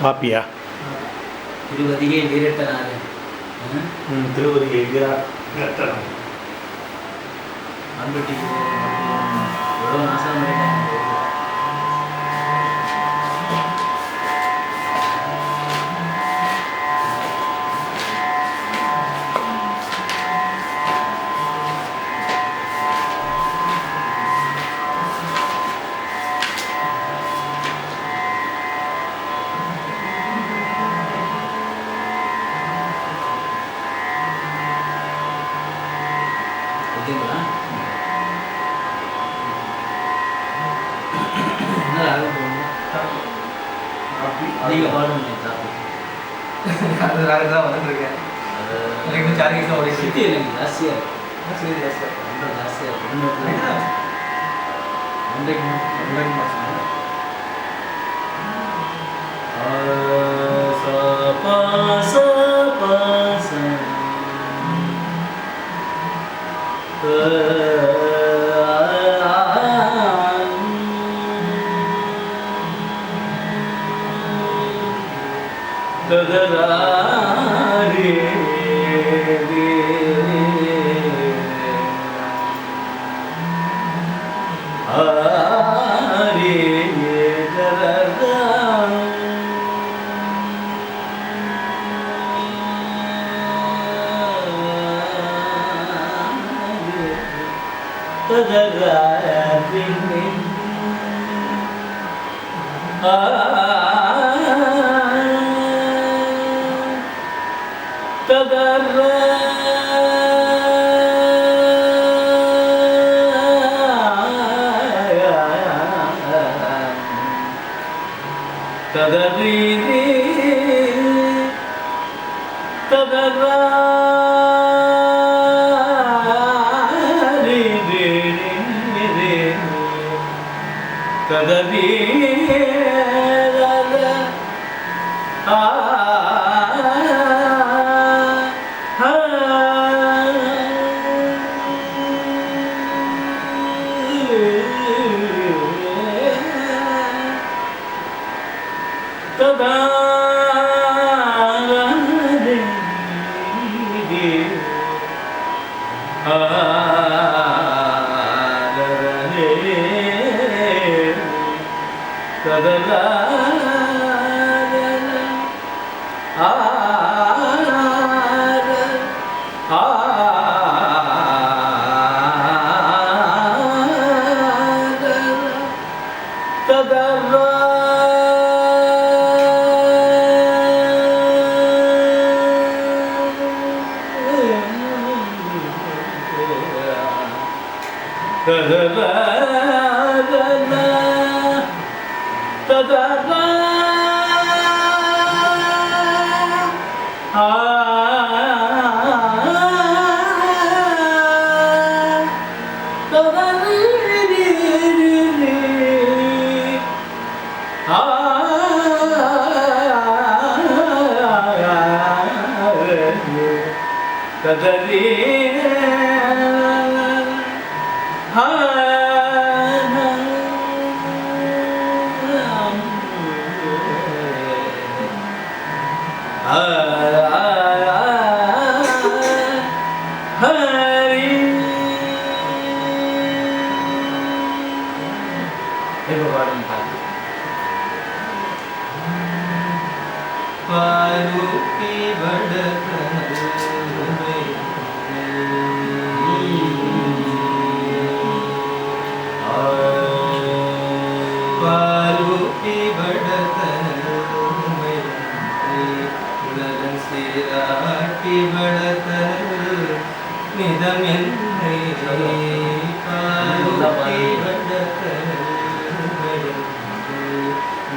காப்பியா? திருவதிகை வீரட்டனாரு திருவதிகை வீரா அன்பட்டி எவ்வளோ மாதம் டாபிக் அது நாளைக்கு தான் வந்துருக்கேன் எனக்கு இன்னும் சார்ஜ் தான் ஓடிட்டு சித்தி இல்லைங்க ஜாஸ்தியாக இருக்கு. சரி ரொம்ப ஜாஸ்தியாக Ah பதவே ở The Kadari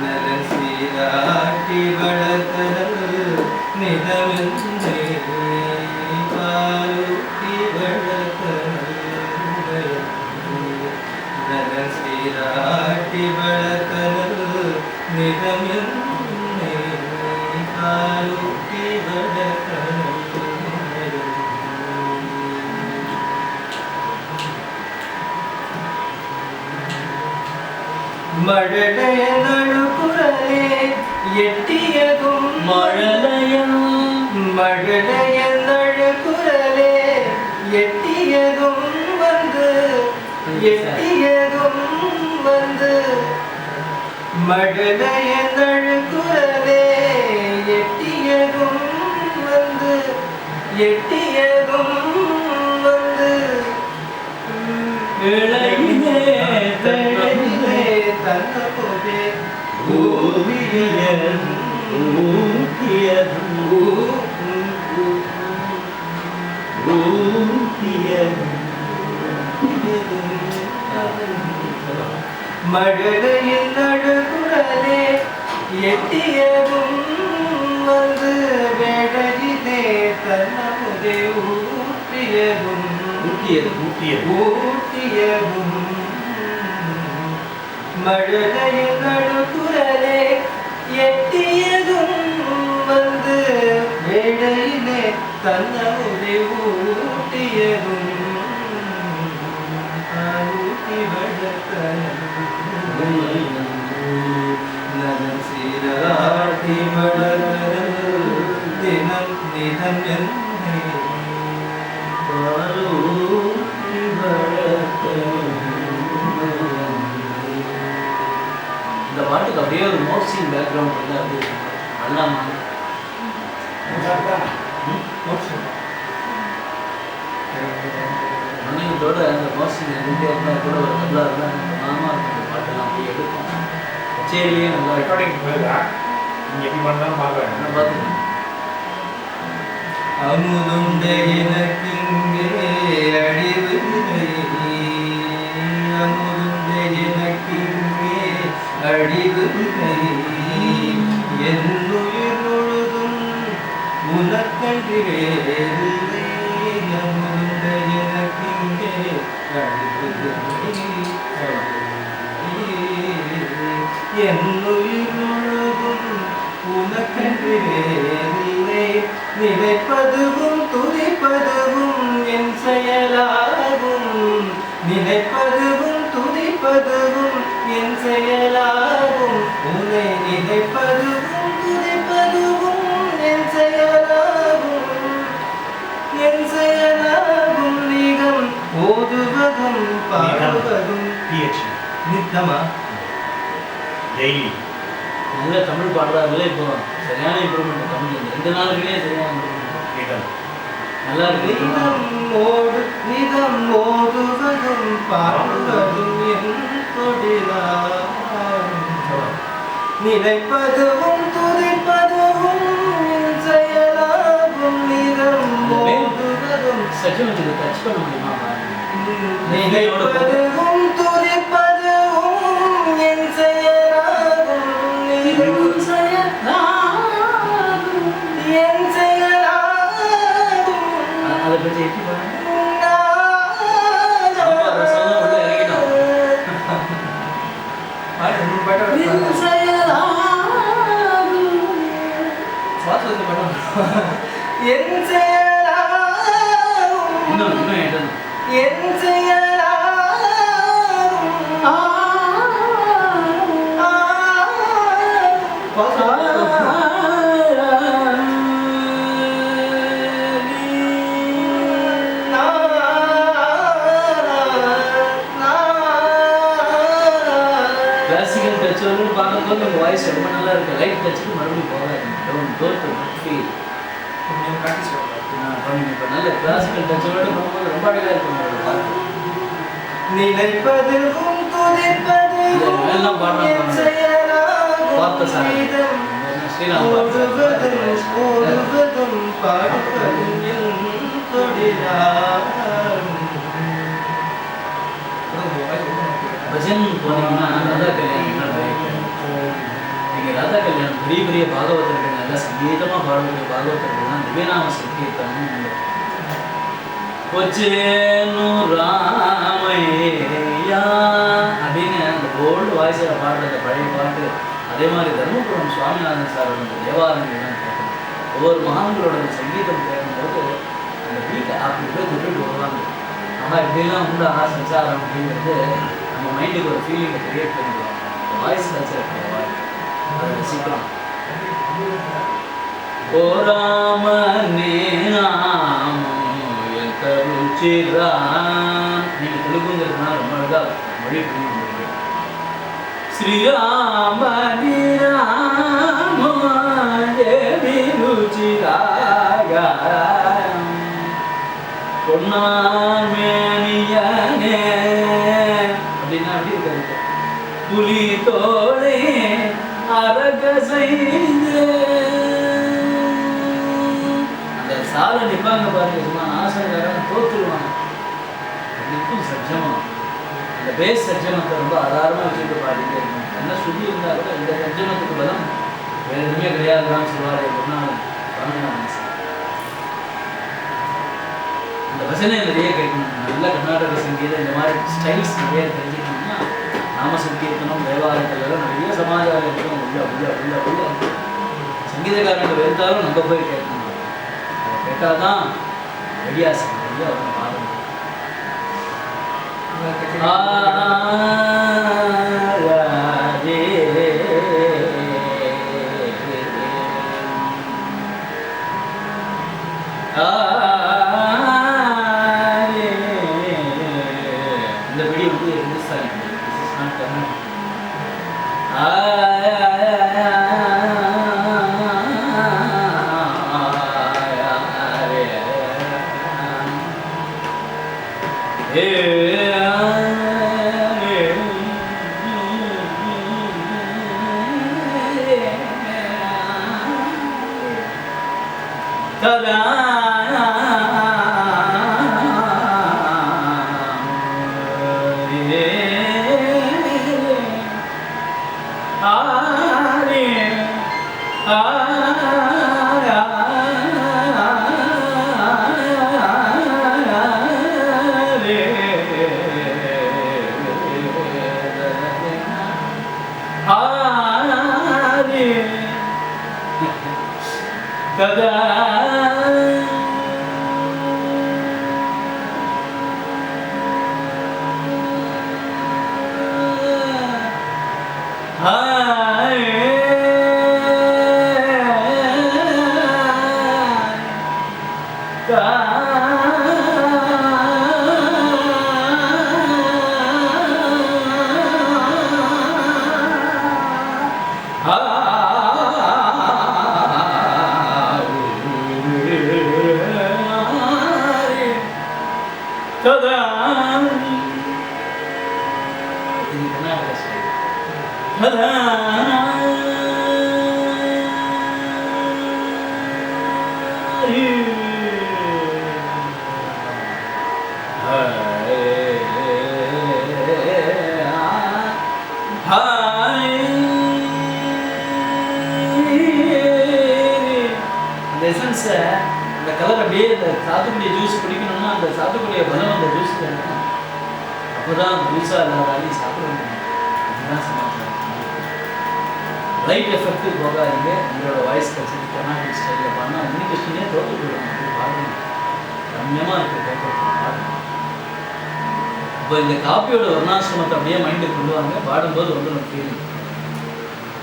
നരസീരാട്ടി വളർത്തനത് നിതമെന്നേ പാലുട്ടി വളർത്തനത് നരസീരാട്ടി വളർത്തനത് നിതമെന്ന് மழலையனழுகுரலே எட்டியதும் மழலையனும் மழலையனழுகுரலே எட்டியதும் வந்து எட்டியதும் வந்து. மழலையனழுகுரலே எட்டியதும் வந்து எட்டியதும் வந்து. இளையே தந்த போதே ஊதியன் ஊதியதும் ஊதியதும் மழலையில் நடுகுரலே எட்டியதும் வந்து வேடையிலே தன்னமுதே ஊட்டியதும் ஊட்டியது ஊட்டியது ஊட்டியதும் மழலையில் நடுகுரலே எட்டியதும் வந்து வேடையிலே தன்னமுதே ஊட்டியதும் ஊட்டி நலம் சீராட்டி மலர் அப்படியே ஒரு மோர்சிங் பேக்ரவுண்ட் வந்து அது அல்லாமா மண்ணினத்தோட அந்த இருந்துட்டே இருந்தால் கூட ஒரு நல்லா இருந்தால் மாமா இருக்கும். இந்த பாட்டெல்லாம் அப்படியே எடுக்கும் கச்சேரியே நல்லா ரெக்கார்டிங் நீங்கள் எப்படி பண்ணாலும் பார்க்குறேன் நான் பார்த்துக்கேன் அமுதுண்ட எனக்கிங்கே அழிவு அழிவு என்னுயிர் முழுதும் உனக்கன்றி வேறில்லை அமுதுண்ட எனக்கிங்கே அழிவு என்னுயிர் முழுதும் உனக்கன்று வேறில்லை நினைப்பதுவும் துதிப்பதுவும் என் செயலாகும் நினைப்பதுவும் துதிப்பதுவும் என் செயலாகும் உன்னை நினைப்பதுவும் துதிப்பதுவும் என் செயலாகும். என் செயலாகும் நிகம் ஓதுவதும் பாடுவதும். நித்தமா? டெய்லி. நல்ல தமிழ் பாடுறாங்களே இப்போ சரியான இம்ப்ரூவ்மெண்ட் தமிழ் இந்த ரெண்டு நாளுக்குள்ளே சரியான இம்ப்ரூவ்மெண்ட் நல்லா இருக்கு. நிதம் ஓடு நிதம் ஓதுவதும் பாடுவதும் என் நினைப்பதுவும் துதிப்பதுவும் செயலாகும் நிதம் ஓதுவதும் சச்சிவனுக்கு டச் பண்ண முடியுமா? நினைப்பதுவும் இன்னும் இன்னும் எட்டணும் கிளாசிக்கல் டச் வந்து பார்க்கும்போது உங்கள் வாய்ஸ் ரொம்ப நல்லா இருக்கு லைட் டச்சுக்கு மறுபடியும் போகாது டோன் டோன் டு ஃபீல் பண்ணுங்க இப்போ நல்ல கிளாசிக்கல் டச்சோட போகும்போது ரொம்ப அழகாக இருக்கும் நினைப்பதுவும் துதிப்பதுவும் எல்லாம் பாடுறாங்க. பார்த்த சார். ஸ்ரீராம் பஜன் போனீங்கன்னா ராதா கல்யாணம் நீங்கள் ராதா கல்யாணம் பெரிய பெரிய பாகவதர்கள் நல்லா சங்கீதமாக பாடக்கூடிய பாகவதர்கள்லாம் திவ்யநாம சங்கீர்த்தனம் கொச்சேனு ராமையா. அப்படின்னு அந்த ஓல்டு வாய்ஸில் பாடுற அந்த பழைய பாட்டு அதே மாதிரி தர்மபுரம் சுவாமிநாதன் சார் வந்து தேவாரங்கள்லாம் கேட்கணும் ஒவ்வொரு மகான்களோட அந்த சங்கீதம் கேட்கும்போது அந்த வீட்டை அப்படி போய் தொட்டுட்டு வருவாங்க. ஆஹா இப்படிலாம் உண்டு ஆஹா சஞ்சாரம் அப்படிங்கிறது நம்ம மைண்டுக்கு ஒரு ஃபீலிங்கை கிரியேட் பண்ணிடுவாங்க. வாய்ஸ் கல்ச்சர் அதை ரசிக்கலாம். ఓ రామనే நாமம் ఎంత ருச்சிரா நீங்க தெலுங்குங்கிறதுனால ரொம்ப அழகா மொழி புரியும் உங்களுக்கு. ஸ்ரீராமணி ராம தேவி ருச்சிராக பொன்னாமேனியனே அப்படின்னா அப்படி இருக்காது புலி தோழே அரக செய்து அந்த சாலை நிப்பாங்க பாருங்க சும்மா ஆசனக்காரன் தோத்துருவாங்க நிற்கும் சஜ்ஜமம் அந்த பேஸ் சஜ்ஜமத்தை ரொம்ப ஆதாரமாக வச்சுட்டு பாடிட்டே இருக்கணும். என்ன சொல்லி இருந்தாலும் இந்த சஜ்ஜமத்துக்கு பலம் வேற எதுவுமே கிடையாதுதான் சொல்லுவாரு அப்படின்னா சுவாமிநாதன் சார். இந்த பஜனை நிறைய கேட்கணும். நல்ல கர்நாடக சங்கீதம் இந்த மாதிரி ஸ்டைல்ஸ் நிறைய தெரிஞ்சுக்கணும்னா நாம சங்கீர்த்தனம் தேவாலயத்துல நிறைய சமாச்சாரம் இருக்கும் உள்ள உள்ள உள்ள உள்ள சங்கீதக்காரங்க வெறுத்தாலும் நம்ம போய் கேட்கணும் அதை கேட்டாதான் ரெடியாசம் வந்து அவங்க பாடணும் இது எசன்ஸை அந்த கலர் அப்படியே இந்த சாத்துக்குடிய ஜூஸ் குடிக்கணும்னா அந்த சாத்துக்குடிய பலம் அந்த ஜூஸில் அப்போ தான் ஜூஸாக இல்லாதாலையும் சாப்பிட முடியும். அதுதான் லைட் எஃபெக்ட் போகாதீங்க. உங்களோட வாய்ஸ் கட்சி கர்நாடிக் ஸ்டைலில் பண்ணால் கம்யூனிகேஷனே தோற்று போயிடும். அப்படி பாருங்க. ரம்யமாக இருக்குது கேட்கறது பாருங்க. இப்போ இந்த காப்பியோட வர்ணாசிரமத்தை அப்படியே மைண்டுக்கு கொண்டு வாங்க. பாடும்போது வந்து நம்ம ஃபீலிங்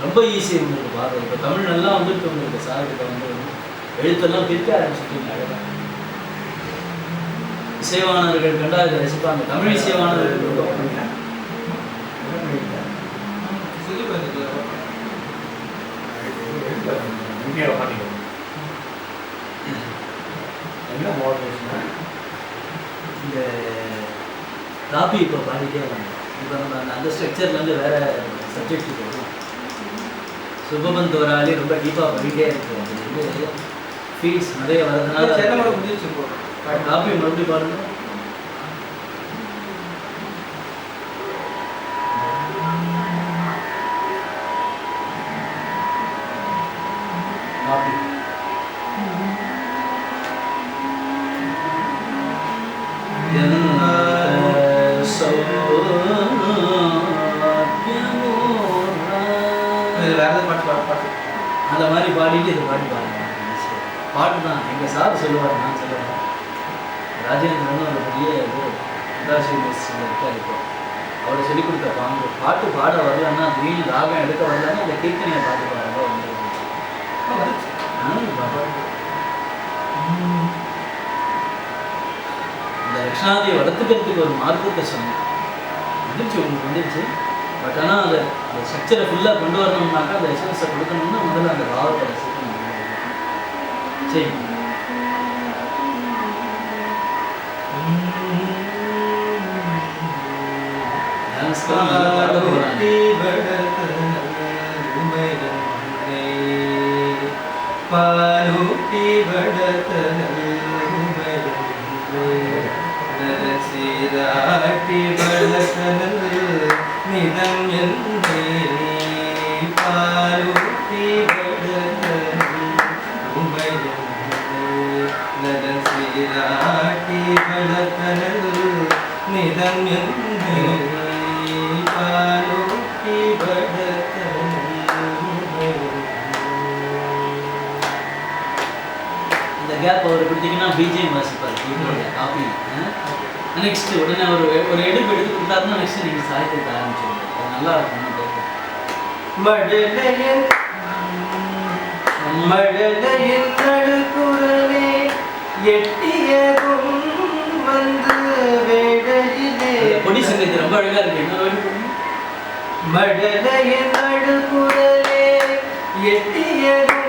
ரொம்ப ஈஸி உங்களுக்கு பாடுறது இப்போ தமிழ் நல்லா வந்துருக்கு உங்களுக்கு சார்கிட்ட வந்து எழுத்தெல்லாம் பிரிக்க ஆரம்பிச்சுட்டீங்க அழகா இசைவாணர்கள் கண்டா இதை ரசிப்பாங்க. தமிழ் மாட்டிக்கணும் என்ன மாடலேஷன் இந்த காப்பி இப்போ பாடிட்டே வராங்க. இப்போ நம்ம அந்த ஸ்ட்ரக்சர்லேருந்து வேற சப்ஜெக்ட் போகலாம். சுபமன் தோராளி ரொம்ப டீப்பாக பண்ணிட்டே இருக்கும் அது வந்து ஃபீல்ஸ் நிறைய வரதுனால காப்பி மறுபடியும் பாருங்க. காப்பி அந்த மாதிரி பாடிட்டு இதை பாடி. பாருங்க பாட்டு தான் எங்கள் சார் சொல்லுவார் நான் சொல்லுவேன். ராஜேந்திரன் ஒரு பெரிய இது இதாசி மிஸ்ல இருக்கார் அவரை சொல்லிக் கொடுத்த பாம்பு பாட்டு பாட வரலன்னா வீண் ராகம் எடுக்க வரலன்னா இந்த கீர்த்தனையை பாட்டு பாருங்க இந்த லக்ஷணாதியை வளர்த்துக்கிறதுக்கு ஒரு மார்க்கத்தை சொன்னேன். வந்துச்சு உங்களுக்கு வந்துருச்சு. பட் ஆனால் அதை ஸ்ட்ரக்சரை ஃபுல்லாக கொண்டு வரணும்னாக்கா அந்த எசன்ஸை கொடுக்கணும்னா முதல்ல அந்த பாவத்தை ரசிக்கணும் சரி கேப் அவர் கொடுத்தீங்கன்னா பிஜிஎம் வாசிப்பார். கீபோர்டில் காப்பி நெக்ஸ்ட் உடனே அவர் ஒரு எடுப்பு எடுத்து கொடுத்தாருன்னா நெக்ஸ்ட் நீங்கள் சாயத்தை ஆரம்பிச்சிருங்க. அது நல்லா இருக்கும். மழலையின் மழலையின் நடுக்குறவே எட்டியதும் வந்து அந்த பொடி சங்கத்தி ரொம்ப அழகா இருக்கு. என்ன மழலையின் நடுக்குறவே எட்டியதும்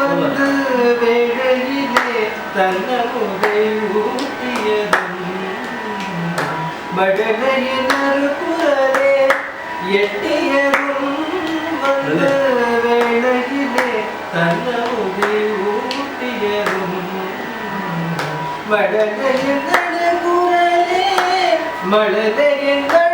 வந்து வேடையிலே தன்னமுதை ஊட்டியதும் மடலையினர் குரலே எட்டியதும் வந்து வேளையிலே தன்னமுதை ஊட்டியதும் மடலையினர் குரலே மழலையினர்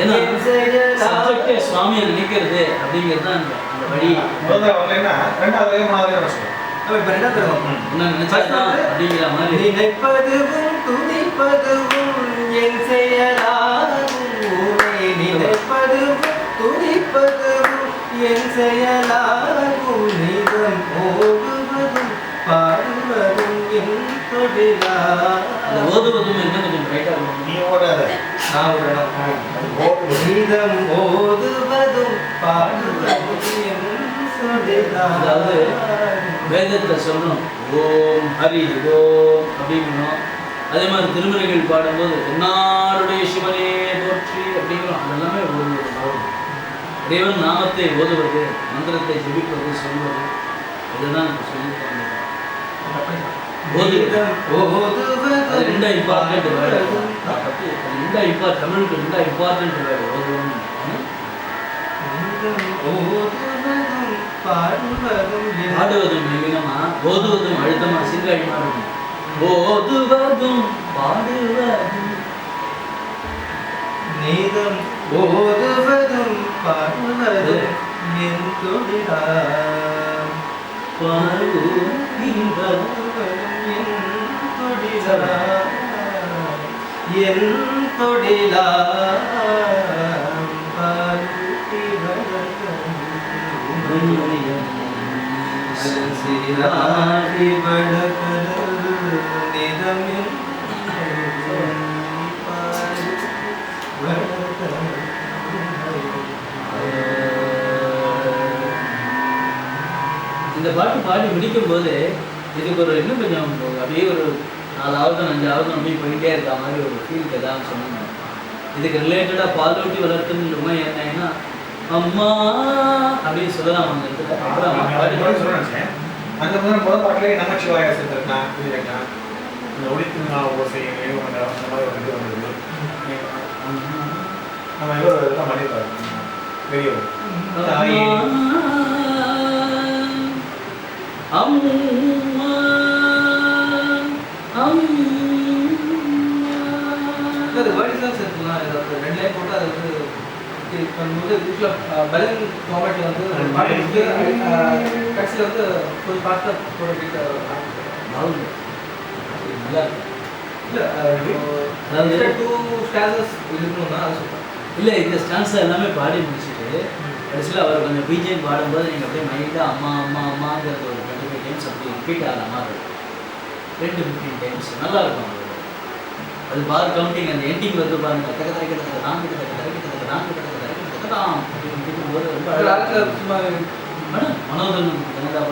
ஏன்னா சப்ஜெக்டே சுவாமியை நினைக்கிறது அப்படிங்கிறது தான் அந்த வழி. முதல்ல வரலைன்னா ரெண்டாவது மூணாவது இப்ப தருவோம் என்ன நினைச்சாதான் அப்படிங்கிற மாதிரி. நினைப்பதுவும் துதிப்பதுவும் என் செயலாகும் நினைப்பதுவும் துதிப்பதுவும் என் செயலாகும் நிதம் ஓடுவதும் பாடுவதும் என் அந்த தொழிலா ஓதுவதும் என்ன கொஞ்சம் பிரைட்டா இருக்கும். நீ ஓடாத. நான் போடு. கீதம் ஓதுவதும் பாடுவதும் அதாவது வேதத்தை சொல்லணும். ஓம் ஹரி ஓம் அப்படிங்கணும் அதே மாதிரி திருமுறைகள் பாடும்போது என்னாருடைய சிவனே போற்றி அப்படிங்கிறோம். அதெல்லாமே ஓதுவது இறைவன் நாமத்தை ஓதுவது மந்திரத்தை ஜெபிப்பது சொல்வது இதுதான் இப்போ சொல்லியிருக்காங்க கீதம் அது ஓதுவதும் ரெண்டா இம்பார்ட்டன்ட் வேர்டு ரெண்டா இம்பார்ட் தமிழுக்கு ரெண்டா இம்பார்ட்டன்ட் வேர்டு ஓதுவோம் பாடுவதும் மெல்லினமா ஓதுவதும் அழுத்தமா? சிங்காடிமா இருக்கும் ஓதுவதும் பாடுவதும். நீதம் ஓதுவதும் பாடுவதும் என் பாடுவதும் பாடுவதும் என் பாடுட்டி சிராடி வளர்க்கது நிதமில் வளர்க்கது பாட்டு பாடி முடிக்கும் போது இதுக்கு ஒரு இன்னும் கொஞ்சம் அப்படியே ஒரு நாலாவது அஞ்சாவது அப்படியே போயிட்டே இருக்க மாதிரி ஒரு ஃபீல் ஏதாவது சொன்னாங்க இதுக்கு ரிலேட்டடாக பாலூட்டி வளர்த்துன்னு ரொம்ப என்னன்னா அம்மா அப்படின்னு சொல்லலாம் அவங்க இடத்துல. அந்த முதல் முதல் பாட்டிலே நமச்சிவாய சேர்த்துருக்கான் புரியுதுங்களா இந்த ஒழித்து நான் ஓசை அந்த மாதிரி ஒரு இது வந்தது நம்ம இவர் இதெல்லாம் பெரியவர் தாயே. அம்மா அம்மா. அது வேர்டி சாங்ஸ் எடுத்துக்கலாம் ஏதாவது ரெண்டு லைன் போட்டு அது வந்து இது பண்ணும்போது யூஸ்வலாக பலன் ஃபார்மேட்டில் வந்து பாட்டு வந்து கடைசியில் வந்து ஒரு பாட்டை போட வீட்டு நல்லா. இல்லை டூ ஸ்டாண்டர்ஸ் இருக்கணும்னா அது சொல்கிறேன் இல்லை இந்த ஸ்டான்ஸ் எல்லாமே பாடி முடிச்சுட்டு கடைசியில் அவர் கொஞ்சம் பிஜிஎம் பாடும்போது நீங்கள் அப்படியே மைண்டாக அம்மா அம்மா அம்மாங்கிறது ஒரு டைம்ஸ் அப்படி ரிப்பீட் ஆகிற மாதிரி இருக்கும் ரெண்டு ஃபிஃப்டீன் டைம்ஸ் நல்லா இருக்கும் அது பார் கவுண்டிங் அந்த எண்டிங் வந்து பாருங்க தக்க தக்க தக்க நான் கிட்ட தக்க தக்க தக்க நான் கிட்ட தக்க தக்க தக்க தான் அப்படின்னு ரொம்ப சும்மா மனோதன் கனடா